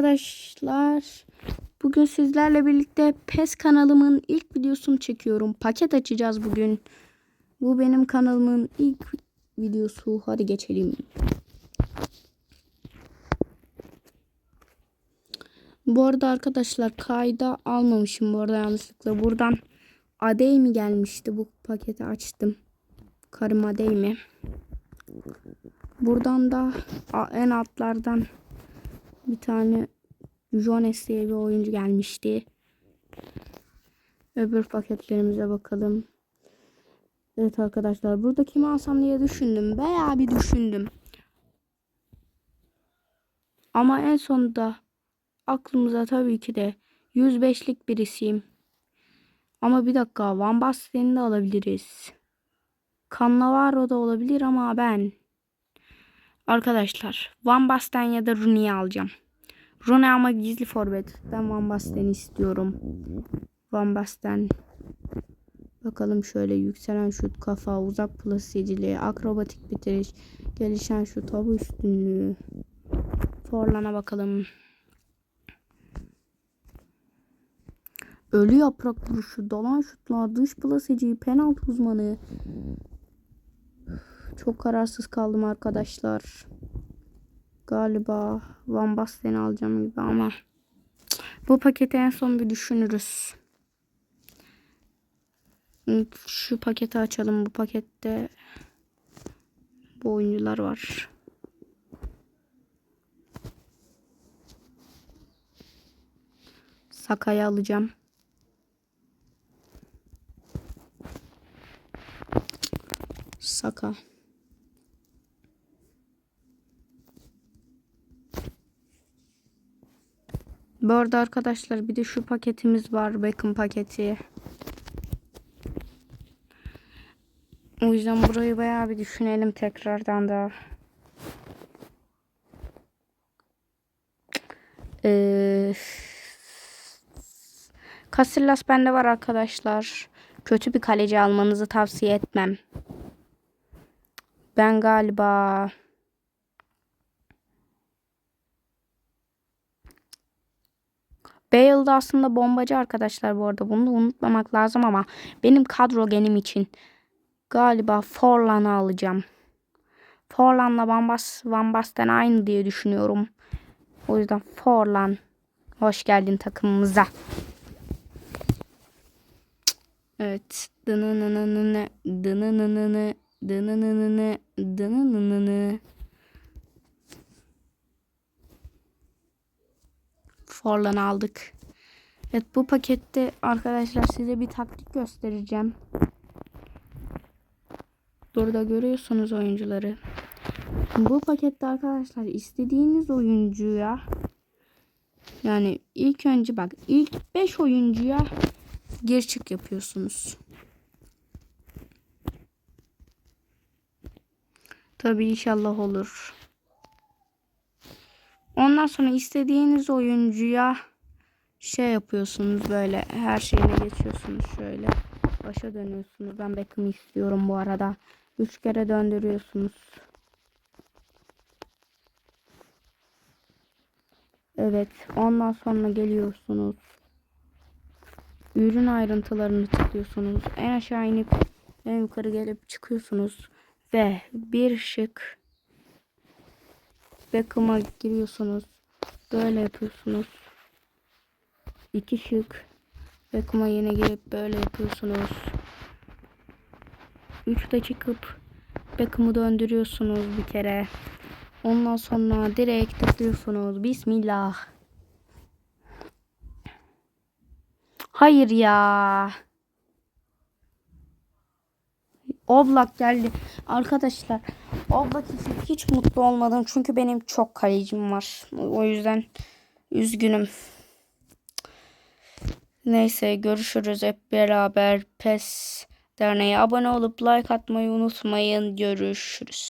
arkadaşlar. Bugün sizlerle birlikte PES kanalımın ilk videosunu çekiyorum. Paket açacağız bugün. Bu benim kanalımın ilk videosu. Hadi geçelim. Bu arada arkadaşlar kayda almamışım bu arada yanlışlıkla. Buradan Adey mi gelmişti bu paketi açtım. Karım Adey mi? Buradan da en altlardan bir tane Jones diye bir oyuncu gelmişti. Öbür paketlerimize bakalım. Evet arkadaşlar burada kimi alsam diye düşündüm. Bayağı bir düşündüm. Ama en sonunda aklımıza tabii ki de 105'lik birisiyim. Ama bir dakika Van Basten'i de alabiliriz. Cannavaro da olabilir ama ben Arkadaşlar Van Basten ya da Rooney'i alacağım. Rooney ama gizli forvet. Ben Van Basten'i istiyorum. Van Basten. Bakalım şöyle yükselen şut, kafa, uzak plasiciliği, akrobatik bitiriş, gelişen şut, hava üstünlüğü. Forlan'a bakalım. Ölü yaprak vuruşu, dolan şutlar, dış plaseci, penaltı uzmanı. Çok kararsız kaldım arkadaşlar. Galiba Van Basten'i alacağım gibi ama bu paketi en son bir düşünürüz. Şu paketi açalım. Bu pakette bu oyuncular var. Sakay'ı alacağım. Saka. Bu arada arkadaşlar bir de şu paketimiz var. Beckham paketi. O yüzden burayı bayağı bir düşünelim tekrardan da. Ee, Casillas bende var arkadaşlar. Kötü bir kaleci almanızı tavsiye etmem. Ben galiba Bale da aslında bombacı arkadaşlar bu arada. Bunu unutmamak lazım ama benim kadro genim için galiba Forlan'ı alacağım. Forlan'la Van, Bas, Van Basten aynı diye düşünüyorum. O yüzden Forlan hoş geldin takımımıza. Evet. Dınınınını, dınınınını, dınınınını, dınınınını. Forlan aldık. Evet bu pakette arkadaşlar size bir taktik göstereceğim. Burada görüyorsunuz oyuncuları. Bu pakette arkadaşlar istediğiniz oyuncuya yani ilk önce bak ilk 5 oyuncuya gir çık yapıyorsunuz. Tabi inşallah olur. Ondan sonra istediğiniz oyuncuya şey yapıyorsunuz böyle her şeyine geçiyorsunuz şöyle. Başa dönüyorsunuz. Ben Beckham'ı istiyorum bu arada. Üç kere döndürüyorsunuz. Evet. Ondan sonra geliyorsunuz. Ürün ayrıntılarını tıklıyorsunuz. En aşağı inip en yukarı gelip çıkıyorsunuz. Ve bir şık Beckham'a giriyorsunuz. Böyle yapıyorsunuz. İki şık. Beckham'a yine girip böyle yapıyorsunuz. Üçte çıkıp Beckham'ı döndürüyorsunuz bir kere. Ondan sonra direkt tıklıyorsunuz. Bismillah. Hayır ya. Oblak geldi. Arkadaşlar İçin hiç mutlu olmadım. Çünkü benim çok kalecim var. O yüzden üzgünüm. Neyse görüşürüz hep beraber. PES Derneği abone olup like atmayı unutmayın. Görüşürüz.